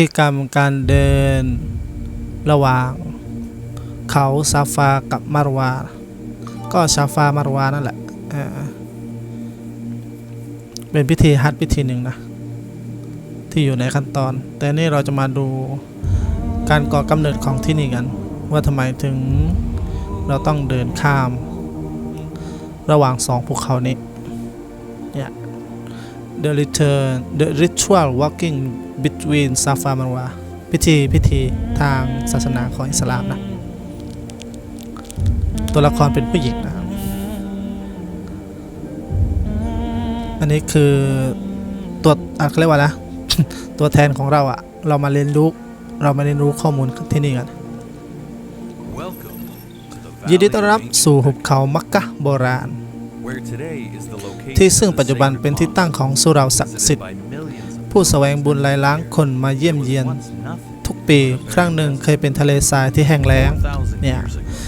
ธีกรรมการเดินระหว่างเขาซาฟากับมารวา ก็ซาฟามารวานั่นแหละเป็นพิธีฮัจญ์พิธีหนึ่งนะ ที่อยู่ในขั้นตอน แต่นี่เราจะมาดูการก่อกำเนิดของที่นี่กัน ว่าทำไมถึงเราต้องเดินข้าม ระหว่างสองภูเขานี้เนี่ย the return the ritual walking between Safa Marwa พิธีพิธีทางศาสนาของอิสลามนะ ตัวละครเป็นผู้หญิงนะครับอันนี้คือตัวอะเขาเรียกว่านะ ตัวแทนของเราอะเรามาเรียนรู้เรามาเรียนรู้ข้อมูลที่นี่กัน Welcome to the ยินดีต้อน Valley รับ of สู่หุบเขามักกะโบราณ ที่ซึ่งปัจจุบันเป็นที่ตั้งของสุเราศักดิ์สิทธิ์ ผู้แสวงบุญหลายล้างคนมาเยี่ยมเยียน ทุกปีครั้งหนึ่งเคยเป็นทะเลทรายที่แห้งแล้งเนี่ย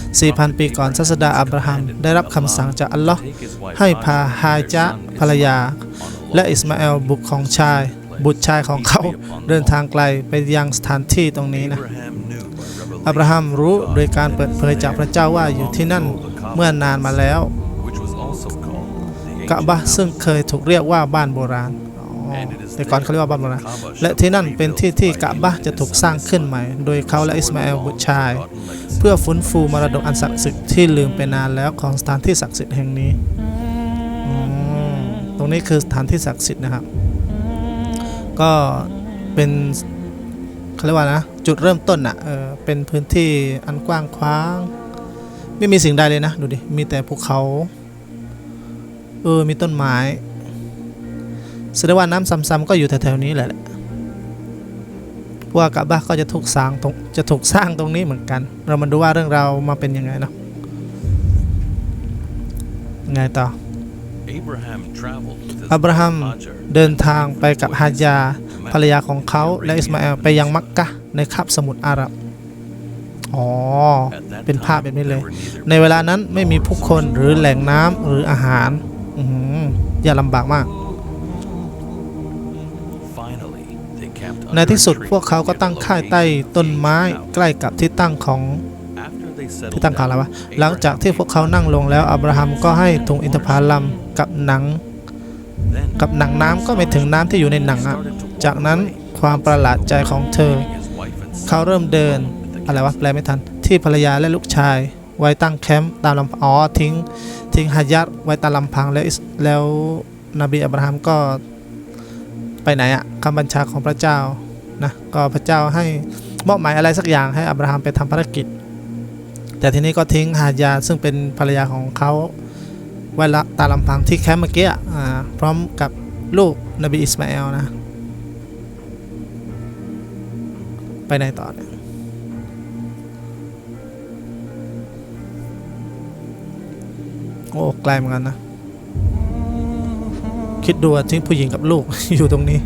4,000 ปีก่อนศาสดาอับราฮัมได้รับคำสั่งจากอัลลอฮ์ให้พาฮาจะภรรยา และอิสมาเอลบุตรของชาย บุตรชายของเขาเดินทางไกลไปยังสถานที่ตรงนี้นะอับราฮัมรู้โดยการเปิดเผยจากพระเจ้าว่าอยู่ที่นั่นเมื่อนานมาแล้ว กะ ancient บะ house. ซึ่งเคยถูกเรียกว่าบ้านโบราณอ๋อ And it is แต่ก่อน there เขาเรียกว่าบ้านโบราณ that Kaaba และ shall ที่ be นั่นเป็นที่ rebuilt ที่ by กะบะ David จะ his ถูก son สร้าง and ขึ้น son, ใหม่ โดยเขาและ to อิส restore มาเอล the บุตรชาย long-forgotten legacy เพื่อฟื้นฟูมรดกอันศักดิ์สิทธิ์ที่ลืมไปนานแล้วของสถานที่ศักดิ์สิทธิ์แห่งนี้อืมตรงนี้คือสถานที่ศักดิ์สิทธิ์นะครับ ก็เป็นเขาเรียกว่านะจุดเริ่มต้นอะเออเป็นพื้นที่อันกว้างขวาง ไม่มีสิ่งใดเลยนะ ดูดิ มีแต่ภูเขา เออ มีต้นไม้แสดงว่าน้ำซ้ำๆก็อยู่แถวๆนี้แหละเพราะว่ากะบะก็จะถูกสร้างตรงจะถูกสร้างตรงนี้เหมือนกัน เรามาดูว่าเรื่องราวมาเป็นยังไงเนาะยังไงต่อ Abraham traveled with his อับราฮัม wife Hajar เดินทางไปกับฮาจาภรรยาของเขาและอิสมาเอลไปยังมักกะในคาบสมุทรอาหรับ อ๋อ At that เป็นภาพ time, แบบนี้เลย there were neither ในเวลานั้นไม่มีผู้คนหรือแหล่งน้ำหรืออาหาร อือหืออย่าลำบากมาก Finally, they camped ใน under ที่ a สุด tree พวกเขาก็ตั้งค่ายใต้ located ต้นไม้ eight miles. ใกล้กับที่ตั้งของ After they settled ที่ตั้งของอะไร down, วะหลังจากที่พวกเขานั่งลงแล้วอับราฮัมก็ให้ถุงอินทผลัมกับหนัง then กับหนังน้ำก็ไม่ถึงน้ำที่อยู่ในหนังอะ started to walk จากนั้น away, ความประหลาดใจของเธอ leaving his wife and son เขาเริ่มเดิน alone at the อะไรวะ camp. แปลไม่ทันที่ภรรยาและลูกชายไว้ตั้งแคมป์ตามลำอ๋อทิ้ง ทิ้งฮายัดไว้ตามลำพังแล้วแล้วนบีอับราฮัมก็ไปไหนอะคำบัญชาของพระเจ้านะก็พระเจ้าให้มอบหมายอะไรสักอย่างให้อับราฮัมไปทำภารกิจ แต่ทีนี้ก็ทิ้งฮาญาซึ่งเป็นภรรยาของเขาไว้ละตามลำพังที่แคมป์เมื่อกี้พร้อมกับลูกนบีอิสมาเอลนะ ไปไหนต่อเนี่ย โอ้ไกลเหมือนกันนะ คิดดูว่าทิ้งผู้หญิงกับลูก อยู่ตรงนี้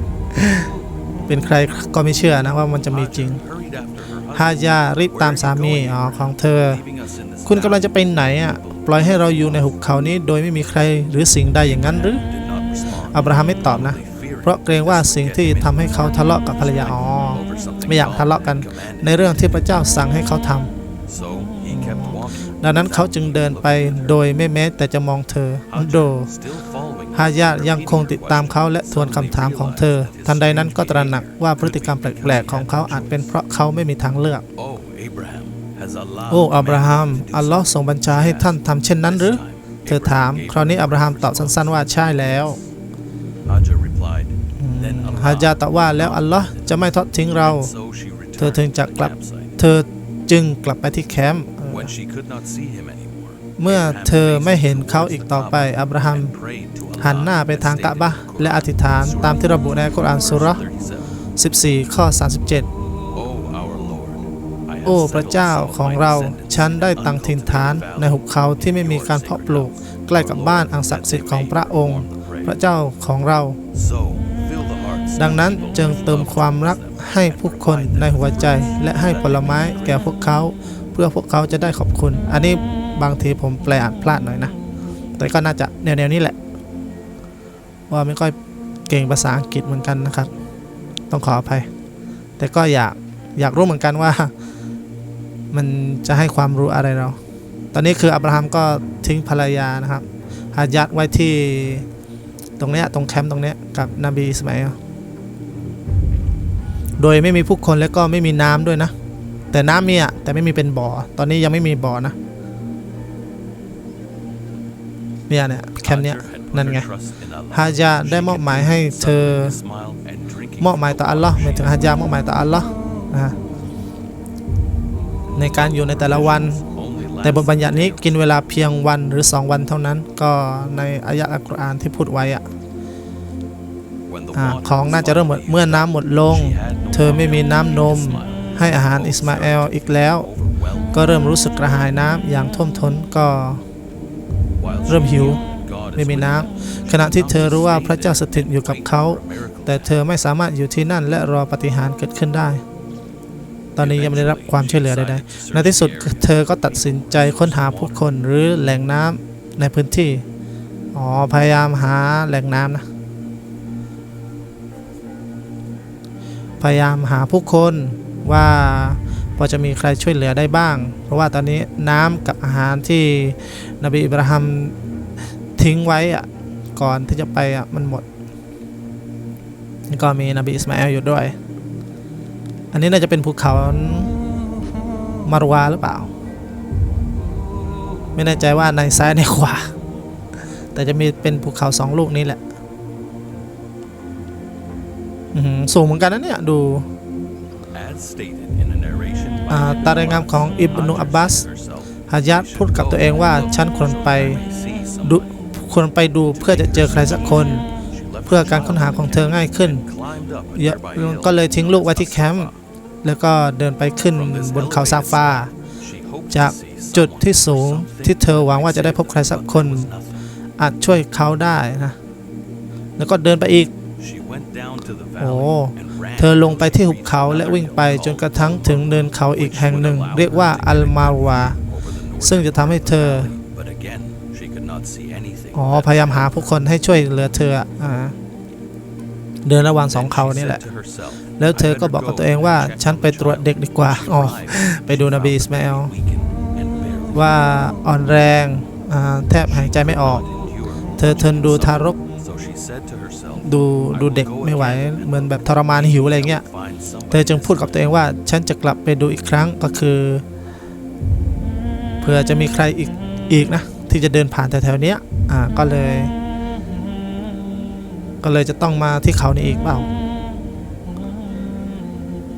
เป็นใครก็ไม่เชื่อนะว่ามันจะมีจริง Hajar hurried after her ฮา husband, ญารีบตามสามีอ๋อของเธอ leaving us in this คุณกำลังจะ valley. ไปไหนอะ ปล่อยให้เราอยู่ในหุบเขานี้โดยไม่มีใครหรือสิ่งใดอย่างนั้นหรือ Did not respond, อับราฮัมไม่ตอบนะ only fearing เพราะเกรงว่าสิ่งที่ทำให้เขาทะเลาะกับภรรยาอ๋อ over something ไม่อยาก God ทะเลาะกัน had commanded. ในเรื่องที่พระเจ้าสั่งให้เขาทำ ดังนั้นเขาจึงเดินไปโดยไม่แม้แต่จะมองเธอ โดฮายาตยังคงติดตามเขาและทวนคำถามของเธอ ทันใดนั้นก็ตระหนักว่าพฤติกรรมแปลกๆของเขาอาจเป็นเพราะเขาไม่มีทางเลือก โอ้อับราฮัม อัลลอฮ์ทรงบัญชาให้ท่านทำเช่นนั้นหรือ เธอถาม คราวนี้อับราฮัมตอบสั้นๆว่าใช่แล้วฮา Allah จาตอบว่าแล้วอัลลอฮ์จะไม่ทอดทิ้งเรา เธอถึงจะกลับ เธอจึงกลับไปที่แคมป์ เออ When she could not see him anymore, เมื่อ Abraham เธอไม่เห็น faced เขาอีก towards ต่อ the ไป Kaaba อับราฮัม and prayed to Allah หันหน้าไปทางกะบะห์และอธิษฐานตามที่ระบุในอัลกุรอานสุเราะห์ 37. 14 ข้อ 37 Oh, our Lord, I have โอ้ settled พระเจ้า some of ของ my เรา descendants ฉันได้ in ตั้งถิ่นฐาน uncultivated ในหุบเขาที่ไม่มีการเพาะปลูก ใกล้กับบ้านอันศักดิ์สิทธิ์ของพระองค์ พระเจ้าของเรา So, fill the hearts ดังนั้น of people จึง with เติม love ความรัก towards them ให้ผู้คนในหัวใจและให้ผลไม้แก่พวกเขาเพื่อพวกเขาจะได้ขอบคุณ อันนี้บางทีผมแปลอ่านพลาดหน่อยนะ แต่ก็น่าจะแนวๆนี้แหละ ว่าไม่ค่อยเก่งภาษาอังกฤษเหมือนกันนะครับ ต้องขออภัย แต่ก็อยากอยากรู้เหมือนกันว่า มันจะให้ความรู้อะไรเรา ตอนนี้คืออับราฮัมก็ทิ้งภรรยานะครับฮายัดไว้ที่ตรงเนี้ยตรงแคมป์ตรงเนี้ยกับนบีสมาอิลโดยไม่มีผู้คนและก็ไม่มีน้ำด้วยนะ แต่น้ำมีอะแต่ไม่มีเป็นบ่อ ตอนนี้ยังไม่มีบ่อนะเนี่ยเนี่ยแคมป์เนี้ยนั่นไงฮาญาได้มอบหมายให้เธอมอบหมายต่ออัลลอฮ์หมายถึงฮาญามอบหมายต่ออัลลอฮ์นะฮะในการอยู่ในแต่ละวัน แต่บทบัญญัตินี้กินเวลาเพียงวันหรือ 2 วันเท่านั้น ก็ในอายะอัลกุรอานที่พูดไว้อะของน่าจะเริ่มหมดเมื่อน้ำหมดลง เธอไม่มีน้ำนม ให้อาหารอิสมาเอลอีกแล้ว ก็เริ่มรู้สึกกระหายน้ำอย่างท่วมท้นก็เริ่มหิวไม่มีน้ำขณะที่เธอรู้ว่าพระเจ้าสถิตอยู่กับเขา แต่เธอไม่สามารถอยู่ที่นั่นและรอปฏิหารเกิดขึ้นได้ ตอนนี้ยังไม่ได้รับความช่วยเหลือใดๆในที่สุดเธอก็ตัดสินใจค้นหาผู้คนหรือแหล่งน้ำในพื้นที่อ๋อพยายามหาแหล่งน้ำนะพยายามหาผู้คน ว่าพอจะมีใครช่วยเหลือได้บ้าง เพราะว่าตอนนี้น้ำกับอาหารที่นบีอิบราฮัมทิ้งไว้อะก่อนที่จะไปอะมันหมดก็มีนบีอิสมาเอลอยู่ด้วย อันนี้น่าจะเป็นภูเขามารวาหรือเปล่า ไม่แน่ใจว่าในซ้ายในขวา แต่จะมีเป็นภูเขาสองลูกนี้แหละสูงเหมือนกันนะเนี่ยดู ตารายงานของอิบนุอับบาส herself, ฮะยัดพูดกับตัวเองว่าฉันควรไป see ดู somebody. ควรไปดูเพื่อจะเจอใครสักคน She left เพื่อ her การค้นหา child ของเธอง่ายขึ้น climbed up a เยอะ nearby hill ก็เลยทิ้งลูกไว้ที่แคมป์ Safa. แล้วก็เดินไปขึ้น From this บนเขาซา elevated ฟา spot, she hoped to จาก see จุด someone ที่สูง or something ที่เธอหวังว่าจะได้พบใครสักคน but there was nothing. อาจช่วยเขาได้นะ แล้วก็เดินไปอีก She went down to the โอ้ valley and ran เธอลงไปที่หุบเขาและวิ่งไปจนกระทั่งถึงเนินเขาอีกแห่งหนึ่ง เรียกว่าอัลมาวา ซึ่งจะทำให้เธออ๋อพยายามหาผู้คนให้ช่วยเหลือเธออ่าเดินระหว่างสองเขานี่แหละ แล้วเธอก็บอกกับตัวเองว่า ฉันไปตรวจเด็กดีกว่า อ๋อ ไปดูนบีอิสมาเอลว่าอ่อนแรงอ่าแทบหายใจไม่ออก เธอทนดูทารก ดูดูเด็กไม่ไหวเหมือนแบบทรมานหิวอะไรเงี้ย "Find somebody เธอจึงพูดกับตัวเองว่าฉันจะกลับไปดูอีกครั้งก็คือเผื่อจะมีใครอีกอีกนะที่จะเดินผ่านแถวๆเนี้ยอ่าก็เลย ก็เลยจะต้องมาที่เขานี้อีกเปล่า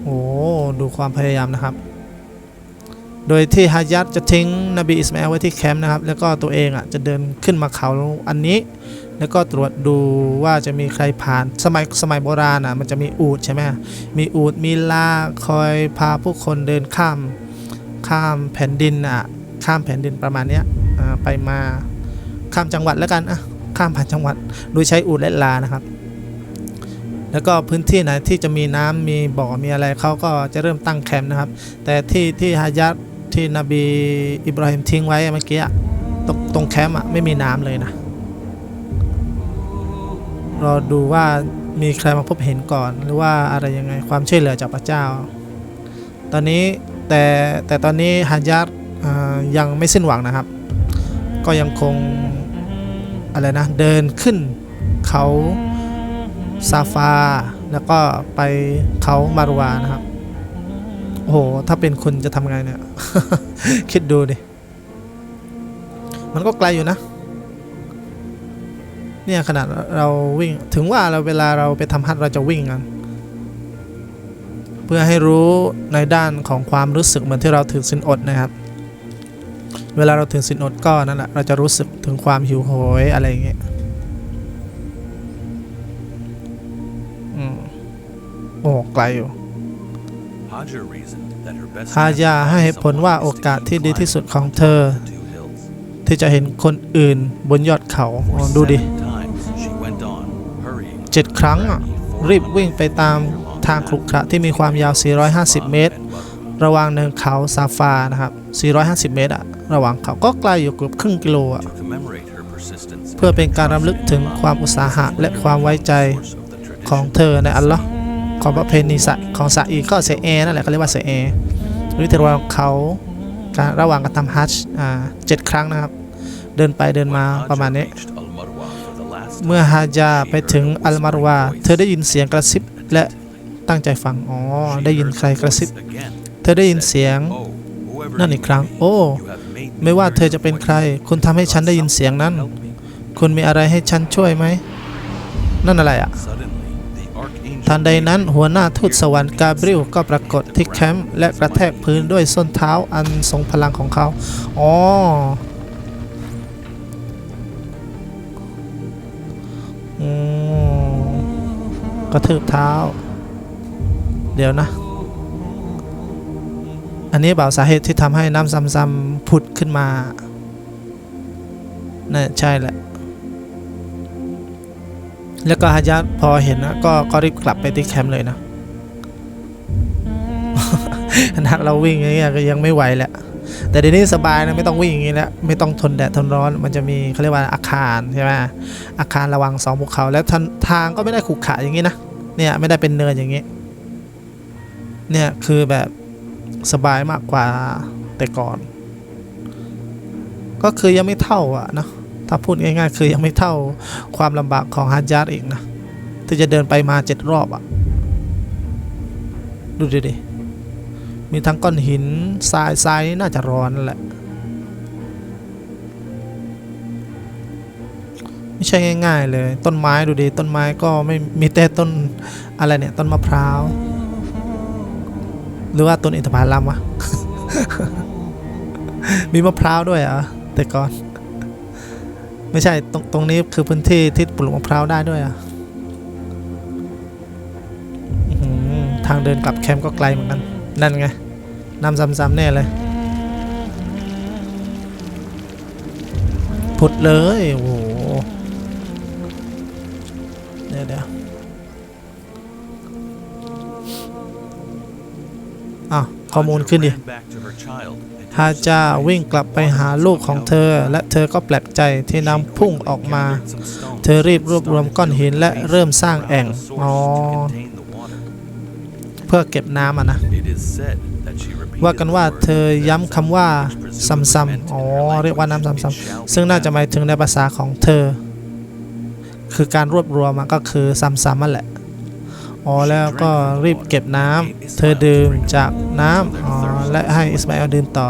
โอ้ดูความพยายามนะครับ โดยที่ฮายัดจะทิ้งนบีอิสมาเอลไว้ที่แคมป์นะครับ แล้วก็ตัวเองอะจะเดินขึ้นมาเขาอันนี้ แล้วก็ตรวจดูว่าจะมีใครผ่านสมัยสมัยโบราณอะมันจะมีอูดใช่ไหมมีอูดมีลาคอยพาผู้คนเดินข้ามข้ามแผ่นดินอะข้ามแผ่นดินประมาณเนี้ยอ่าไปมาข้ามจังหวัดแล้วกันอะข้ามผ่านจังหวัดโดยใช้อูดและลานะครับ แล้วก็พื้นที่ไหนที่จะมีน้ำมีบ่อมีอะไรเขาก็จะเริ่มตั้งแคมป์นะครับ แต่ที่ที่ฮายัดที่นบีอิบราฮิมทิ้งไว้เมื่อกี้ตรงตรงแคมป์อะไม่มีน้ำเลยนะ รอดูว่ามีใครมาพบเห็นก่อน หรือว่าอะไรยังไงความช่วยเหลือจากพระเจ้า ตอนนี้แต่แต่ตอนนี้ฮายัดอ่ายังไม่สิ้นหวังนะครับ ก็ยังคงอะไรนะเดินขึ้นเขาซาฟา แล้วก็ไปเขามารวานะครับ โอ้โห ถ้าเป็นคุณจะทำไงเนี่ย คิดดูดิ มันก็ไกลอยู่นะ เนี่ยขนาดเราวิ่งถึงว่าเราเวลาเราไปทำฮัทเราจะวิ่งกันเพื่อให้รู้ในด้านของความรู้สึกเหมือนที่เราถือสินอดนะครับ เวลาเราถือสินอดก็นั่นแหละเราจะรู้สึกถึงความหิวโหยอะไรอย่างเงี้ยอืมโอ้ไกลอยู่ฮายาให้เหตุผลว่าโอกาสที่ดีที่สุดของเธอ ที่จะเห็นคนอื่นบนยอดเขาดูดิ 7 ครั้ง รีบวิ่งไปตามทางขรุขระที่มีความยาว 450 เมตร ระหว่างเนินเขาซาฟานะครับ 450 เมตรอะระหว่างเขาก็ไกลอยู่เกือบครึ่งกิโลอะเพื่อเป็นการรำลึกถึงความอุตสาหะและความไว้ใจของเธอในอัลลอฮ์ของประเพณีสะของสาอีก็เซเอนั่นแหละเขาเรียกว่าเซเอหรือแต่ว่าเขาการะหว่างการทำฮัจจ์เจ็ดครั้งนะครับ เดินไปเดินมาประมาณนี้ เมื่อฮาจาไปถึงอัลมารวา เธอได้ยินเสียงกระซิบและตั้งใจฟัง อ๋อ ได้ยินใครกระซิบ เธอได้ยินเสียงนั่นอีกครั้ง โอ้ ไม่ว่าเธอจะเป็นใคร คุณทำให้ฉันได้ยินเสียงนั้น คุณมีอะไรให้ฉันช่วยไหม นั่นอะไรอะทันใดนั้นหัวหน้าทูตสวรรค์กาเบรียลก็ปรากฏที่แคมป์และกระแทกพื้นด้วยส้นเท้าอันทรงพลังของเขา อ๋อ กระทืบเท้า เดี๋ยวนะ อันนี้เปล่าสาเหตุที่ทำให้น้ำซ้ำๆผุดขึ้นมาน่าใช่แหละ แล้วก็ฮายัดพอเห็นนะก็ก็รีบกลับไปที่แคมป์เลยนะขนาดเราวิ่งอย่างเงี้ยก็ยังไม่ไหวแหละ แต่เดี๋ยวนี้สบายนะไม่ต้องวิ่งอย่างงี้แล้วไม่ต้องทนแดดทนร้อนมันจะมีเขาเรียกว่าอาคารใช่ไหมอาคารระวังสองภูเขาแล้วทางทางก็ไม่ได้ขรุขระอย่างงี้นะเนี่ยไม่ได้เป็นเนินอย่างงี้เนี่ยคือแบบสบายมากกว่าแต่ก่อน ก็คือยังไม่เท่าอะนะถ้าพูดง่ายๆ คือยังไม่เท่าความลำบากของฮัจญาตอีกนะที่จะเดินไปมาเจ็ดรอบอะ ดูดิดิ มีทั้งก้อนหินทรายทรายน่าจะร้อนแหละไม่ใช่ง่าย ๆ เลย ต้นไม้ดูดิต้นไม้ก็ไม่มีแต่ต้นอะไรเนี่ยต้นมะพร้าว หรือว่าต้นอินทผลัมวะมีมะพร้าวด้วยเหรอะแต่ก่อน ไม่ใช่ตรงตรงนี้คือพื้นที่ที่ปลูกมะพร้าวได้ด้วยอะทางเดินกลับแคมป์ก็ไกลเหมือนกัน นั่นไงนำซ้ำๆแน่เลยพุดเลย โอ้โหเดี๋ยวเดี๋ยวอ้าวข้อมูลขึ้นดิฮาจาวิ่งกลับไปหาลูกของเธอ และเธอก็แปลกใจที่น้ำพุ่งออกมา เธอรีบรวบรวมก้อนหินและเริ่มสร้างแอ่ง อ๋อ เพื่อเก็บน้ำอะนะ ว่ากันว่าเธอย้ำคำว่าซ้ำๆอ๋อเรียกว่าน้ำซ้ำๆซึ่งน่าจะหมายถึงในภาษาของเธอ คือการรวบรวมมันก็คือซ้ำๆนั่นแหละอ๋อแล้วก็รีบเก็บน้ำเธอดื่มจากน้ำอ๋อและให้อิสมาเอลดื่มต่อ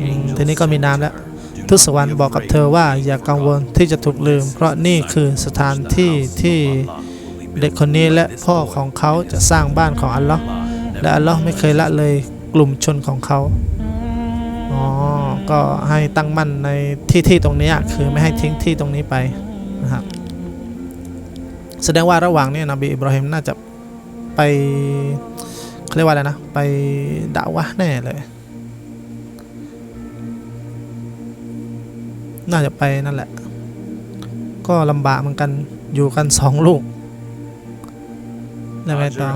อืมทีนี้ก็มีน้ำแล้วทูตสวรรค์บอกกับเธอว่าอย่ากังวลที่จะถูกลืม เพราะนี่คือสถานที่ที่ เด็กคนนี้และพ่อของเขาจะสร้างบ้านของอัลลอฮ์และอัลลอฮ์ไม่เคยละเลยกลุ่มชนของเขา อ๋อ ก็ให้ตั้งมั่นในที่ที่ตรงนี้คือไม่ให้ทิ้งที่ตรงนี้ไปนะครับ แสดงว่าระหว่างนี้นบีอิบราฮิมน่าจะไปเขาเรียกว่าอะไรนะ ไปด่าวะแน่เลย น่าจะไปนั่นแหละ ก็ลำบากเหมือนกันอยู่กันสองลูก แล้วต่อ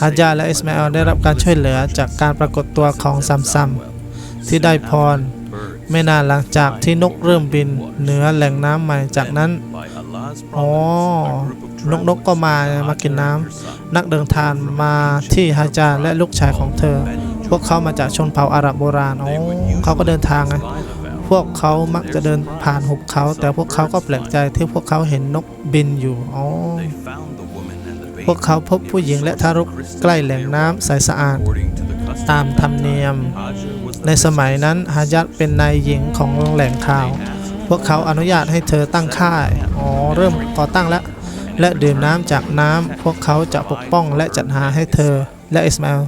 ฮาจาและอิสมาเอลได้รับการช่วยเหลือจากการปรากฏตัวของซัมซัม ที่ได้พร ไม่นานหลังจากที่นกเริ่มบินเหนือแหล่งน้ำใหม่จากนั้นอ๋อนกนกก็มามากินน้ำนักเดินทางมาที่ฮาจาและลูกชายของเธอ พวกเขามาจากชนเผ่าอาหรับโบราณอ๋อเขาก็เดินทางไงพวกเขามักจะเดินผ่านหุบเขา แต่พวกเขาก็แปลกใจที่พวกเขาเห็นนกบินอยู่อ๋อ พวกเขาพบผู้หญิงและทารกใกล้แหล่งน้ำใสสะอาด ตามธรรมเนียม ในสมัยนั้นฮายัดเป็นนายหญิงของแหล่งข่าว พวกเขาอนุญาตให้เธอตั้งค่าย อ๋อ เริ่มก่อตั้งแล้ว และดื่มน้ำจากน้ำ พวกเขาจะปกป้องและจัดหาให้เธอและอิสมาอล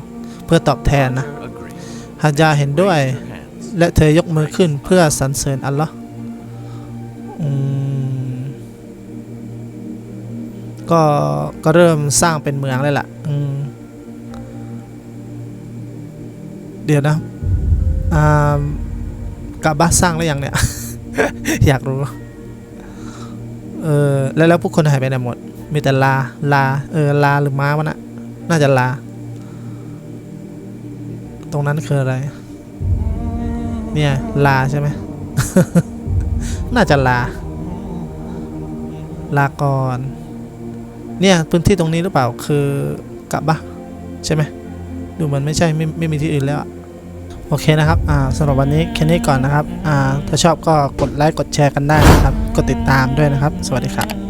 เพื่อตอบแทนนะฮาจาเห็นด้วย และเธอยกมือขึ้นเพื่อสรรเสริญอัลลอฮ์ ก็ก็เริ่มสร้างเป็นเมืองเลยล่ะเดี๋ยวนะอ่ากาบะสร้างแล้วยังเนี่ย อยากรู้ เออแล้วแล้วพวกคนหายไปไหนหมด มีแต่ลา ลา เออ ลาหรือม้าวะนะน่าจะลา ตรงนั้นคืออะไร เนี่ย ลาใช่ไหม น่าจะลา ลาก่อน เนี่ยพื้นที่ตรงนี้หรือเปล่าคือกับะใช่ไหมดูมันไม่ใช่ไม่ไม่มีที่อื่นแล้วโอเคนะครับอ่าสำหรับวันนี้แค่นี้ก่อนนะครับอ่าถ้าชอบก็กดไลค์กดแชร์กันได้นะครับ กดติดตามด้วยนะครับ สวัสดีครับ